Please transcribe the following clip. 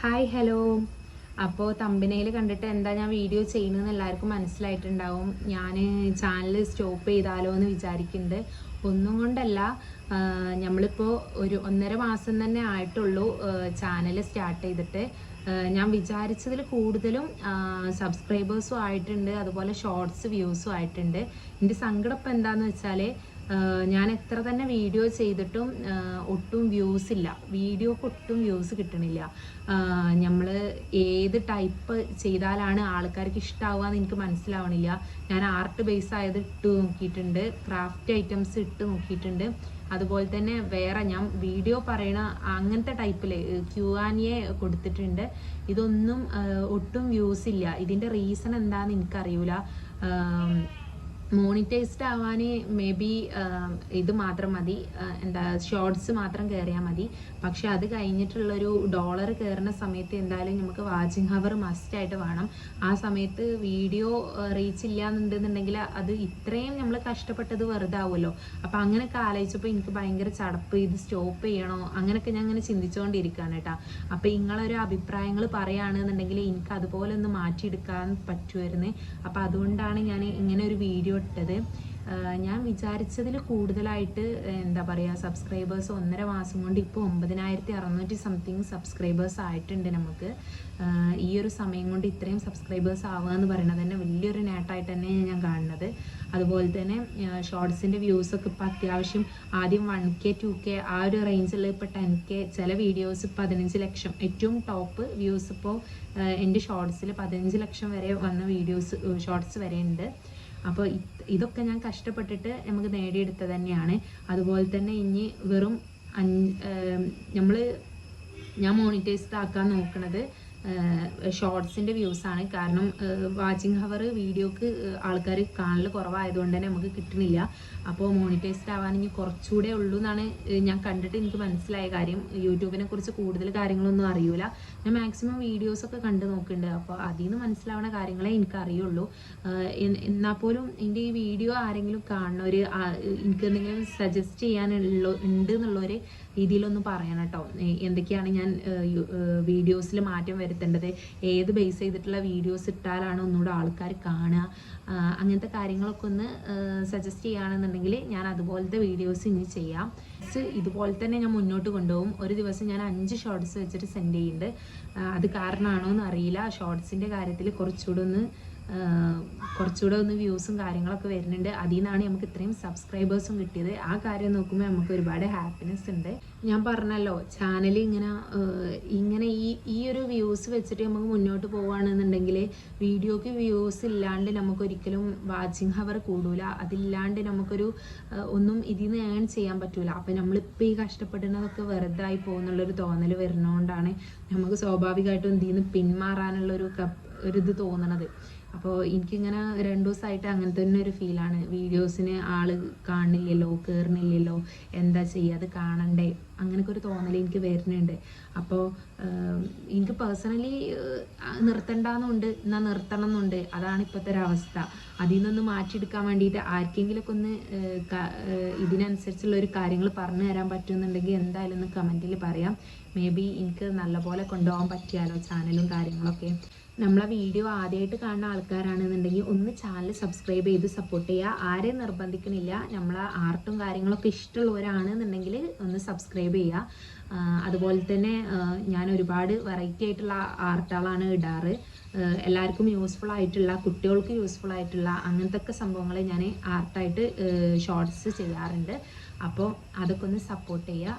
Hi hello അപ്പോൾ തമ്പിനയിൽ കണ്ടിട്ട് എന്താ ഞാൻ വീഡിയോ ചെയ്യുന്നതെന്ന് എല്ലാവർക്കും മനസ്സിലായിട്ടുണ്ടാവും. ഞാൻ ചാനൽ സ്റ്റോപ്പ് ചെയ്താലോ എന്ന് വിചാരിക്കുന്നുണ്ട് ഒന്നും കൊണ്ടല്ല നമ്മളിപ്പോൾ ഒരു ഒന്നര മാസം തന്നെ ആയിട്ടുള്ളൂ ചാനൽ സ്റ്റാർട്ട് ചെയ്തിട്ട്. ഞാൻ വിചാരിച്ചതിൽ കൂടുതലും സബ്സ്ക്രൈബേഴ്സും ആയിട്ടുണ്ട് അതുപോലെ ഷോർട്സ് വ്യൂസും ആയിട്ടുണ്ട്. എന്റെ സങ്കടം എന്താണെന്ന് വെച്ചാൽ ഞാൻ എത്ര തന്നെ വീഡിയോ ചെയ്തിട്ടും ഒട്ടും വ്യൂസ് ഇല്ല. വീഡിയോക്ക് ഒട്ടും വ്യൂസ് കിട്ടണില്ല. നമ്മൾ ഏത് ടൈപ്പ് ചെയ്താലാണ് ആൾക്കാർക്ക് ഇഷ്ടമാവുക എന്ന് എനിക്ക് മനസ്സിലാവണില്ല. ഞാൻ ആർട്ട് ബേസ് ആയത് ഇട്ട് നോക്കിയിട്ടുണ്ട് ക്രാഫ്റ്റ് ഐറ്റംസ് ഇട്ട് നോക്കിയിട്ടുണ്ട്. അതുപോലെ തന്നെ വേറെ ഞാൻ വീഡിയോ പറയണ അങ്ങനത്തെ ടൈപ്പിൽ ക്യു ആനിയെ കൊടുത്തിട്ടുണ്ട്. ഇതൊന്നും ഒട്ടും വ്യൂസ് ഇല്ല. ഇതിന്റെ റീസൺ എന്താണെന്ന് എനിക്കറിയില്ല മോണിറ്റൈസ്ഡ് ആവാൻ മേ ബി ഇത് മാത്രം മതി. എന്താ ഷോർട്സ് മാത്രം കയറിയാൽ മതി. പക്ഷെ അത് കഴിഞ്ഞിട്ടുള്ളൊരു ഡോളർ കയറുന്ന സമയത്ത് എന്തായാലും നമുക്ക് വാച്ചിങ് ഹവർ മസ്റ്റ് ആയിട്ട് വേണം. ആ സമയത്ത് വീഡിയോ റീച്ച് ഇല്ല എന്നുണ്ടെന്നുണ്ടെങ്കിൽ അത് ഇത്രയും നമ്മൾ കഷ്ടപ്പെട്ടത് വെറുതെ ആവുമല്ലോ അങ്ങനെയൊക്കെ ആലോചിച്ചപ്പോൾ എനിക്ക് ഭയങ്കര ചടപ്പ് ഇത് സ്റ്റോപ്പ് ചെയ്യണോ? അങ്ങനെയൊക്കെ ഞാൻ അങ്ങനെ ചിന്തിച്ചുകൊണ്ടിരിക്കുകയാണ് കേട്ടോ. അപ്പം നിങ്ങളൊരു അഭിപ്രായങ്ങൾ പറയുകയാണെന്നുണ്ടെങ്കിൽ എനിക്ക് അതുപോലെ ഒന്ന് മാറ്റിയെടുക്കാൻ പറ്റുമായിരുന്നു. അപ്പം അതുകൊണ്ടാണ് ഞാൻ ഇങ്ങനെ ഒരു വീഡിയോ ഇട്ടത് ഞാൻ വിചാരിച്ചതിൽ കൂടുതലായിട്ട് എന്താ പറയുക സബ്സ്ക്രൈബേഴ്സ് ഒന്നര മാസം കൊണ്ട് ഇപ്പോൾ ഒമ്പതിനായിരത്തി അറുന്നൂറ്റി സംതിങ് സബ്സ്ക്രൈബേഴ്സ് ആയിട്ടുണ്ട് നമുക്ക്. ഈ ഒരു സമയം കൊണ്ട് ഇത്രയും സബ്സ്ക്രൈബേഴ്സ് ആവുക എന്ന് പറയുന്നത് തന്നെ വലിയൊരു നേട്ടമായിട്ട് തന്നെ ഞാൻ കാണുന്നത്. അതുപോലെ തന്നെ ഷോർട്സിന്റെ വ്യൂസൊക്കെ ഇപ്പോൾ അത്യാവശ്യം ആദ്യം വൺ കെ ടു കെ ആ ഒരു റേഞ്ചിൽ ഇപ്പോൾ ടെൻ കെ ചില വീഡിയോസ് പതിനഞ്ച് ലക്ഷം ഏറ്റവും ടോപ്പ് വ്യൂസ് ഇപ്പോൾ എന്റെ ഷോർട്സിൽ പതിനഞ്ച് ലക്ഷം വരെ വന്ന വീഡിയോസ് ഷോർട്സ് വരെ ഉണ്ട്. അപ്പോൾ ഇതൊക്കെ ഞാൻ കഷ്ടപ്പെട്ടിട്ട് നമുക്ക് നേടിയെടുത്തത് തന്നെയാണ്. അതുപോലെ തന്നെ ഇനി വെറും അഞ്ച് നമ്മൾ ഞാൻ മോണിറ്റൈസ്ഡ് ആക്കാൻ നോക്കണത് ഷോർട്സിന്റെ വ്യൂസാണ് കാരണം വാച്ചിങ് ഹവർ വീഡിയോക്ക് ആൾക്കാർ കാണൽ കുറവായതുകൊണ്ട് തന്നെ നമുക്ക് കിട്ടുന്നില്ല. അപ്പോൾ മോണിറ്റൈസ്ഡ് ആവാൻ ഇനി കുറച്ചുകൂടെ ഉള്ളൂ എന്നാണ് ഞാൻ കണ്ടിട്ട് എനിക്ക് മനസ്സിലായ കാര്യം. യൂട്യൂബിനെ കുറിച്ച് കൂടുതൽ കാര്യങ്ങളൊന്നും അറിയൂല. ഞാൻ മാക്സിമം വീഡിയോസൊക്കെ കണ്ടു നോക്കുന്നുണ്ട് അപ്പോൾ അതിൽ നിന്ന് മനസ്സിലാവുന്ന കാര്യങ്ങളെ എനിക്ക് അറിയുള്ളൂ. എന്നാൽ പോലും എന്റെ ഈ വീഡിയോ ആരെങ്കിലും കാണുന്നവർ എനിക്ക് എന്തെങ്കിലും സജസ്റ്റ് ചെയ്യാനുള്ള ഉണ്ട് എന്നുള്ളൊരു രീതിയിലൊന്ന് പറയണം കേട്ടോ. എന്തൊക്കെയാണ് ഞാൻ വീഡിയോസിൽ മാറ്റം വരുത്തേണ്ടത് ഏത് ബേസ് ചെയ്തിട്ടുള്ള വീഡിയോസ് ഇട്ടാലാണ് ഒന്നുകൂടെ ആൾക്കാർ കാണുക. അങ്ങനത്തെ കാര്യങ്ങളൊക്കെ ഒന്ന് സജസ്റ്റ് ചെയ്യുകയാണെന്നുണ്ടെങ്കിൽ ഞാൻ അതുപോലത്തെ വീഡിയോസ് ഇനി ചെയ്യാം. ഇതുപോലെ തന്നെ ഞാൻ മുന്നോട്ട് കൊണ്ടുപോകും. ഒരു ദിവസം ഞാൻ അഞ്ച് ഷോർട്സ് വെച്ചിട്ട് സെൻഡ് ചെയ്യുന്നുണ്ട്. അത് കാരണമാണോ എന്ന് അറിയില്ല. ഷോർട്സിന്റെ കാര്യത്തിൽ കുറച്ചുകൂടെ ഒന്ന് കുറച്ചുകൂടെ ഒന്ന് വ്യൂസും കാര്യങ്ങളൊക്കെ വരുന്നുണ്ട്. അതിൽ നിന്നാണ് നമുക്ക് ഇത്രയും സബ്സ്ക്രൈബേഴ്സും കിട്ടിയത്. ആ കാര്യം നോക്കുമ്പോൾ നമുക്ക് ഒരുപാട് ഹാപ്പിനെസ് ഉണ്ട്. ഞാൻ പറഞ്ഞല്ലോ ചാനൽ ഇങ്ങനെ ഇങ്ങനെ ഈ ഈ ഒരു വ്യൂസ് വെച്ചിട്ട് നമുക്ക് മുന്നോട്ട് പോവുകയാണെന്നുണ്ടെങ്കിൽ വീഡിയോക്ക് വ്യൂസ് ഇല്ലാണ്ട് നമുക്ക് ഒരിക്കലും വാച്ചിങ് ഹവർ കൂടൂല. അതില്ലാണ്ട് നമുക്കൊരു ഒന്നും ഇതിൽ നിന്ന് ഏൺ ചെയ്യാൻ പറ്റൂല. അപ്പം നമ്മളിപ്പോൾ ഈ കഷ്ടപ്പെടുന്നതൊക്കെ വെറുതെ ആയി പോകുന്നുള്ളൊരു തോന്നൽ വരുന്നതുകൊണ്ടാണ് നമുക്ക് സ്വാഭാവികമായിട്ടും ഇതിൽ നിന്ന് പിന്മാറാനുള്ളൊരു ഒരു ഇത് തോന്നണത്. അപ്പോൾ എനിക്കിങ്ങനെ രണ്ടു ദിവസമായിട്ട് അങ്ങനെ തന്നെ ഒരു ഫീലാണ്. വീഡിയോസിന് ആൾ കാണില്ലല്ലോ കയറണില്ലല്ലോ എന്താ ചെയ്യുക അത് കാണണ്ടേ അങ്ങനെയൊക്കെ ഒരു തോന്നൽ എനിക്ക് വരുന്നുണ്ട്. അപ്പോൾ എനിക്ക് പേഴ്സണലി നിർത്തണ്ടെന്നുണ്ട് എന്നാൽ നിർത്തണം എന്നുണ്ട് അതാണ് ഇപ്പോഴത്തെ ഒരു അവസ്ഥ. അതിൽ നിന്നൊന്ന് മാറ്റിയെടുക്കാൻ വേണ്ടിയിട്ട് ആർക്കെങ്കിലുമൊക്കെ ഒന്ന് ഇതിനനുസരിച്ചുള്ള ഒരു കാര്യങ്ങൾ പറഞ്ഞു തരാൻ പറ്റുമെന്നുണ്ടെങ്കിൽ എന്തായാലും ഒന്ന് കമന്റിൽ പറയാം. മേ ബി എനിക്ക് നല്ലപോലെ കൊണ്ടുപോകാൻ പറ്റിയാലോ ചാനലും കാര്യങ്ങളൊക്കെ. നമ്മളെ വീഡിയോ ആദ്യമായിട്ട് കാണുന്ന ആൾക്കാരാണെന്നുണ്ടെങ്കിൽ ഒന്ന് ചാനൽ സബ്സ്ക്രൈബ് ചെയ്ത് സപ്പോർട്ട് ചെയ്യുക. ആരെയും നിർബന്ധിക്കണില്ല. നമ്മളെ ആർട്ടും കാര്യങ്ങളൊക്കെ ഇഷ്ടമുള്ളവരാണെന്നുണ്ടെങ്കിൽ ഒന്ന് സബ്സ്ക്രൈബ് ചെയ്യുക. അതുപോലെ തന്നെ ഞാൻ ഒരുപാട് വെറൈറ്റി ആയിട്ടുള്ള ആർട്ടുകളാണ് ഇടാറ്. എല്ലാവർക്കും യൂസ്ഫുൾ ആയിട്ടുള്ള കുട്ടികൾക്ക് യൂസ്ഫുൾ ആയിട്ടുള്ള അങ്ങനത്തെ ഒക്കെ സംഭവങ്ങൾ ഞാൻ ആർട്ടായിട്ട് ഷോർട്സ് ചെയ്യാറുണ്ട്. അപ്പോൾ അതൊക്കെ ഒന്ന് സപ്പോർട്ട് ചെയ്യുക.